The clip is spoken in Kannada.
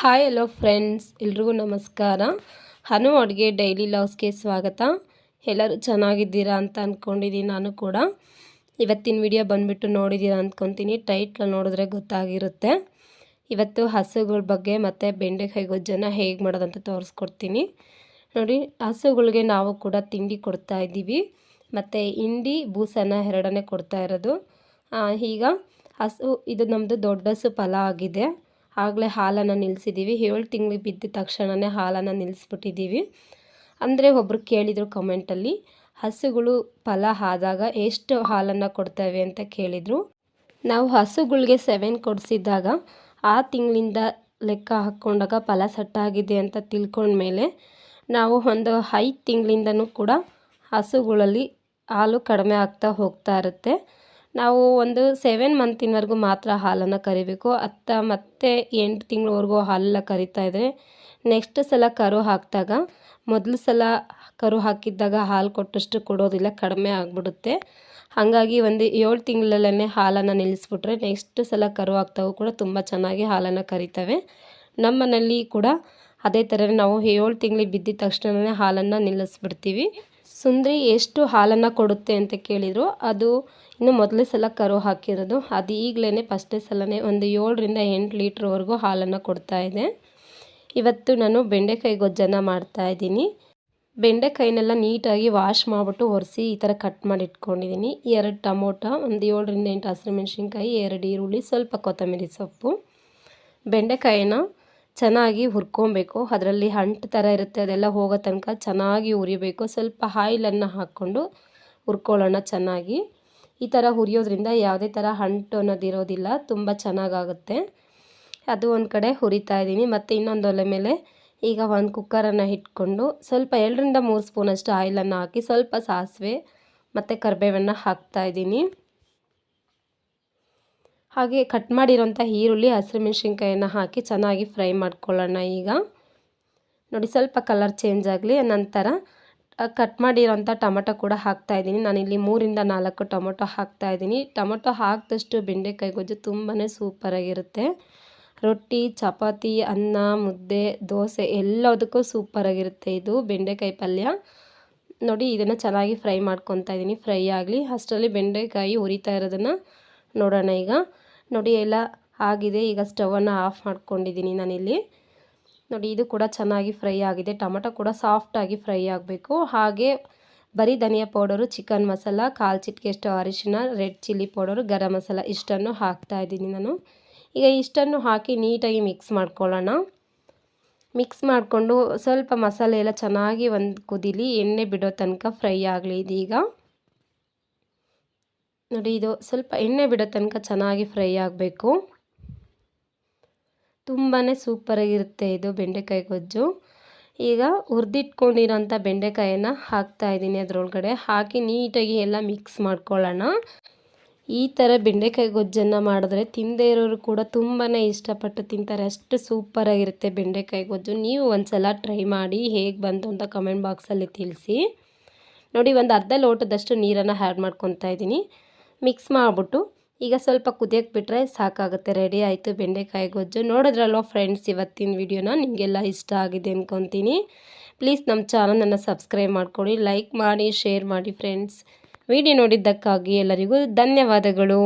ಹಾಯ್ ಹಲೋ ಫ್ರೆಂಡ್ಸ್ ಎಲ್ರಿಗೂ ನಮಸ್ಕಾರ. ಹನು ಅಡುಗೆ ಡೈಲಿ ಲಾಸ್ಗೆ ಸ್ವಾಗತ. ಎಲ್ಲರೂ ಚೆನ್ನಾಗಿದ್ದೀರಾ ಅಂತ ಅಂದ್ಕೊಂಡಿದ್ದೀನಿ ನಾನು ಕೂಡ. ಇವತ್ತಿನ ವಿಡಿಯೋ ಬಂದುಬಿಟ್ಟು ನೋಡಿದ್ದೀರಾ ಅಂದ್ಕೊತೀನಿ ಟೈಟ್ಲ ನೋಡಿದ್ರೆ ಗೊತ್ತಾಗಿರುತ್ತೆ. ಇವತ್ತು ಹಸುಗಳ ಬಗ್ಗೆ ಮತ್ತು ಬೆಂಡೆಕಾಯಿ ಗೊಜ್ಜನ್ನು ಹೇಗೆ ಮಾಡೋದಂತ ತೋರಿಸ್ಕೊಡ್ತೀನಿ. ನೋಡಿ, ಹಸುಗಳಿಗೆ ನಾವು ಕೂಡ ತಿಂಡಿ ಕೊಡ್ತಾ ಇದ್ದೀವಿ. ಮತ್ತು ಹಿಂಡಿ, ಬೂಸನ್ನು ಎರಡನೇ ಕೊಡ್ತಾ ಇರೋದು. ಈಗ ಹಸು, ಇದು ನಮ್ಮದು ದೊಡ್ಡ ಹಸು ಫಲ ಆಗಿದೆ. ಆಗಲೇ ಹಾಲನ್ನು ನಿಲ್ಲಿಸಿದ್ದೀವಿ ಏಳು ತಿಂಗಳಿಗೆ ಬಿದ್ದ ತಕ್ಷಣವೇ ಹಾಲನ್ನು ನಿಲ್ಲಿಸ್ಬಿಟ್ಟಿದ್ದೀವಿ ಅಂದರೆ ಒಬ್ಬರು ಕೇಳಿದರು ಕಮೆಂಟಲ್ಲಿ, ಹಸುಗಳು ಫಲ ಆದಾಗ ಎಷ್ಟು ಹಾಲನ್ನು ಕೊಡ್ತವೆ? ಅಂತ ಕೇಳಿದರು. ನಾವು ಹಸುಗಳಿಗೆ ಸೆವೆನ್ ಕೊಡಿಸಿದ್ದಾಗ, ಆ ತಿಂಗಳಿಂದ ಲೆಕ್ಕ ಹಾಕ್ಕೊಂಡಾಗ ಫಲ ಸಟ್ಟಾಗಿದೆ ಅಂತ ತಿಳ್ಕೊಂಡ್ಮೇಲೆ ನಾವು ಒಂದು ಐದು ತಿಂಗಳಿಂದನೂ ಕೂಡ ಹಸುಗಳಲ್ಲಿ ಹಾಲು ಕಡಿಮೆ ಆಗ್ತಾ ಹೋಗ್ತಾ ಇರುತ್ತೆ. ನಾವು ಒಂದು ಸೆವೆನ್ ಮಂತಿನವರೆಗೂ ಮಾತ್ರ ಹಾಲನ್ನು ಕರಿಬೇಕು. ಅತ್ತ ಮತ್ತೆ ಎಂಟು ತಿಂಗಳವರೆಗೂ ಹಾಲೆಲ್ಲ ಕರಿತಾ ಇದ್ದರೆ ನೆಕ್ಸ್ಟ್ ಸಲ ಕರು ಹಾಕಿದಾಗ, ಮೊದಲು ಸಲ ಕರು ಹಾಕಿದ್ದಾಗ ಹಾಲು ಕೊಟ್ಟಷ್ಟು ಕೊಡೋದಿಲ್ಲ, ಕಡಿಮೆ ಆಗಿಬಿಡುತ್ತೆ. ಹಾಗಾಗಿ ಒಂದು ಏಳು ತಿಂಗಳಲ್ಲೇ ಹಾಲನ್ನು ನಿಲ್ಲಿಸ್ಬಿಟ್ರೆ ನೆಕ್ಸ್ಟ್ ಸಲ ಕರು ಹಾಕ್ತಾವೂ ಕೂಡ ತುಂಬ ಚೆನ್ನಾಗಿ ಹಾಲನ್ನು ಕರಿತವೆ. ನಮ್ಮ ಕೂಡ ಅದೇ ಥರ ನಾವು ಏಳು ತಿಂಗಳಿಗೆ ಬಿದ್ದಿದ ತಕ್ಷಣವೇ ಹಾಲನ್ನು ನಿಲ್ಲಿಸ್ಬಿಡ್ತೀವಿ. ಸುಂದ್ರಿ ಎಷ್ಟು ಹಾಲನ್ನು ಕೊಡುತ್ತೆ ಅಂತ ಕೇಳಿದರು. ಅದು ಇನ್ನು ಮೊದಲೇ ಸಲ ಕರು ಹಾಕಿರೋದು. ಅದು ಈಗಲೇ ಫಸ್ಟೇ ಸಲನೇ ಒಂದು ಏಳರಿಂದ ಎಂಟು ಲೀಟ್ರ್ವರೆಗೂ ಹಾಲನ್ನು ಕೊಡ್ತಾ ಇದೆ. ಇವತ್ತು ನಾನು ಬೆಂಡೆಕಾಯಿ ಗೊಜ್ಜನ್ನು ಮಾಡ್ತಾಯಿದ್ದೀನಿ ಬೆಂಡೆಕಾಯಿನೆಲ್ಲ ನೀಟಾಗಿ ವಾಶ್ ಮಾಡಿಬಿಟ್ಟು ಒರೆಸಿ ಈ ಥರ ಕಟ್ ಮಾಡಿ ಇಟ್ಕೊಂಡಿದ್ದೀನಿ. ಎರಡು ಟೊಮೊಟೊ, ಒಂದು ಏಳರಿಂದ ಎಂಟು ಹಸಿರು ಮೆಣಸಿನ್ಕಾಯಿ, ಎರಡು ಈರುಳ್ಳಿ, ಸ್ವಲ್ಪ ಕೊತ್ತಂಬರಿ ಸೊಪ್ಪು. ಬೆಂಡೆಕಾಯಿನ ಚೆನ್ನಾಗಿ ಹುರ್ಕೊಬೇಕು. ಅದರಲ್ಲಿ ಅಂಟು ಥರ ಇರುತ್ತೆ, ಅದೆಲ್ಲ ಹೋಗೋ ತನಕ ಚೆನ್ನಾಗಿ ಹುರಿಬೇಕು. ಸ್ವಲ್ಪ ಆಯಿಲನ್ನು ಹಾಕ್ಕೊಂಡು ಹುರ್ಕೊಳ್ಳೋಣ ಚೆನ್ನಾಗಿ. ಈ ಥರ ಹುರಿಯೋದ್ರಿಂದ ಯಾವುದೇ ಥರ ಅಂಟು ಅನ್ನೋದಿರೋದಿಲ್ಲ ತುಂಬ ಚೆನ್ನಾಗಾಗುತ್ತೆ. ಅದು ಒಂದು ಕಡೆ ಹುರಿತಾ ಇದ್ದೀನಿ. ಮತ್ತು ಇನ್ನೊಂದು ಒಲೆ ಮೇಲೆ ಈಗ ಒಂದು ಕುಕ್ಕರನ್ನು ಇಟ್ಕೊಂಡು ಸ್ವಲ್ಪ ಎರಡರಿಂದ ಮೂರು ಸ್ಪೂನಷ್ಟು ಆಯಿಲನ್ನು ಹಾಕಿ ಸ್ವಲ್ಪ ಸಾಸಿವೆ ಮತ್ತು ಕರಿಬೇವನ್ನು ಹಾಕ್ತಾಯಿದ್ದೀನಿ ಹಾಗೆ ಕಟ್ ಮಾಡಿರೋಂಥ ಈರುಳ್ಳಿ, ಹಸಿರು ಮೆಣಸಿನ್ಕಾಯನ್ನು ಹಾಕಿ ಚೆನ್ನಾಗಿ ಫ್ರೈ ಮಾಡ್ಕೊಳ್ಳೋಣ ಈಗ. ನೋಡಿ, ಸ್ವಲ್ಪ ಕಲರ್ ಚೇಂಜ್ ಆಗಲಿ, ನಂತರ ಕಟ್ ಮಾಡಿರೋಂಥ ಟೊಮೊಟೊ ಕೂಡ ಹಾಕ್ತಾಯಿದ್ದೀನಿ ನಾನಿಲ್ಲಿ ಮೂರಿಂದ ನಾಲ್ಕು ಟೊಮೊಟೊ ಹಾಕ್ತಾಯಿದ್ದೀನಿ ಟೊಮೊಟೊ ಹಾಕಿದಷ್ಟು ಬೆಂಡೆಕಾಯಿ ಗೊಜ್ಜು ತುಂಬಾ ಸೂಪರಾಗಿರುತ್ತೆ ರೊಟ್ಟಿ, ಚಪಾತಿ, ಅನ್ನ, ಮುದ್ದೆ, ದೋಸೆ ಎಲ್ಲದಕ್ಕೂ ಸೂಪರಾಗಿರುತ್ತೆ ಇದು ಬೆಂಡೆಕಾಯಿ ಪಲ್ಯ. ನೋಡಿ, ಇದನ್ನು ಚೆನ್ನಾಗಿ ಫ್ರೈ ಮಾಡ್ಕೊತಾ ಇದ್ದೀನಿ. ಫ್ರೈ ಆಗಲಿ, ಅಷ್ಟರಲ್ಲಿ ಬೆಂಡೆಕಾಯಿ ಉರಿತಾ ಇರೋದನ್ನು ನೋಡೋಣ ಈಗ. ನೋಡಿ ಎಲ್ಲ ಆಗಿದೆ. ಈಗ ಸ್ಟವನ್ನು ಆಫ್ ಮಾಡ್ಕೊಂಡಿದ್ದೀನಿ ನಾನಿಲ್ಲಿ. ನೋಡಿ, ಇದು ಕೂಡ ಚೆನ್ನಾಗಿ ಫ್ರೈ ಆಗಿದೆ. ಟೊಮೆಟೊ ಕೂಡ ಸಾಫ್ಟಾಗಿ ಫ್ರೈ ಆಗಬೇಕು. ಹಾಗೆ ಬರೀ ಧನಿಯಾ ಪೌಡರು, ಚಿಕನ್ ಮಸಾಲ, ಕಾಲು ಚಿಟಿಕೆಷ್ಟು ಅರಿಶಿನ, red chilli powder, garam masala ಇಷ್ಟನ್ನು ಹಾಕ್ತಾ ಇದ್ದೀನಿ ನಾನು. ಈಗ ಇಷ್ಟನ್ನು ಹಾಕಿ ನೀಟಾಗಿ ಮಿಕ್ಸ್ ಮಾಡ್ಕೊಳ್ಳೋಣ. ಮಿಕ್ಸ್ ಮಾಡಿಕೊಂಡು ಸ್ವಲ್ಪ ಮಸಾಲೆ ಎಲ್ಲ ಚೆನ್ನಾಗಿ ಒಂದು ಕುದಿಲಿ, ಎಣ್ಣೆ ಬಿಡೋ ತನಕ ಫ್ರೈ ಆಗಲಿ ಇದೀಗ. ನೋಡಿ, ಇದು ಸ್ವಲ್ಪ ಎಣ್ಣೆ ಬಿಡೋ ತನಕ ಚೆನ್ನಾಗಿ ಫ್ರೈ ಆಗಬೇಕು. ತುಂಬಾ ಸೂಪರಾಗಿರುತ್ತೆ ಇದು ಬೆಂಡೆಕಾಯಿ ಗೊಜ್ಜು. ಈಗ ಹುರಿದಿಟ್ಕೊಂಡಿರೋಂಥ ಬೆಂಡೆಕಾಯನ್ನು ಹಾಕ್ತಾಯಿದ್ದೀನಿ ಅದರೊಳಗಡೆ. ಹಾಕಿ ನೀಟಾಗಿ ಎಲ್ಲ ಮಿಕ್ಸ್ ಮಾಡ್ಕೊಳ್ಳೋಣ. ಈ ಥರ ಬೆಂಡೆಕಾಯಿ ಗೊಜ್ಜನ್ನು ಮಾಡಿದ್ರೆ ತಿಂದೇ ಇರೋರು ಕೂಡ ತುಂಬಾ ಇಷ್ಟಪಟ್ಟು ತಿಂತಾರೆ. ಅಷ್ಟು ಸೂಪರಾಗಿರುತ್ತೆ ಬೆಂಡೆಕಾಯಿ ಗೊಜ್ಜು. ನೀವು ಒಂದು ಸಲ ಟ್ರೈ ಮಾಡಿ ಹೇಗೆ ಬಂತು ಅಂತ ಕಮೆಂಟ್ ಬಾಕ್ಸಲ್ಲಿ ತಿಳಿಸಿ. ನೋಡಿ, ಒಂದು ಅರ್ಧ ಲೋಟದಷ್ಟು ನೀರನ್ನು ಆ್ಯಡ್ ಮಾಡ್ಕೊತಾ ಇದ್ದೀನಿ. ಮಿಕ್ಸ್ ಮಾಡಿಬಿಟ್ಟು ಈಗ ಸ್ವಲ್ಪ ಕುದಿಯಕ್ಕೆ ಬಿಟ್ಟರೆ ಸಾಕಾಗುತ್ತೆ. ರೆಡಿ ಆಯಿತು ಬೆಂಡೆಕಾಯಿ ಗೊಜ್ಜು. ನೋಡಿದ್ರಲ್ವ ಫ್ರೆಂಡ್ಸ್, ಇವತ್ತಿನ ವಿಡಿಯೋನ? ನಿಮಗೆಲ್ಲ ಇಷ್ಟ ಆಗಿದೆ ಅಂದ್ಕೊತೀನಿ ಪ್ಲೀಸ್ ನಮ್ಮ ಚಾನಲನ್ನು ಸಬ್ಸ್ಕ್ರೈಬ್ ಮಾಡಿಕೊಡಿ ಲೈಕ್ ಮಾಡಿ, ಶೇರ್ ಮಾಡಿ ಫ್ರೆಂಡ್ಸ್. ವಿಡಿಯೋ ನೋಡಿದ್ದಕ್ಕಾಗಿ ಎಲ್ಲರಿಗೂ ಧನ್ಯವಾದಗಳು.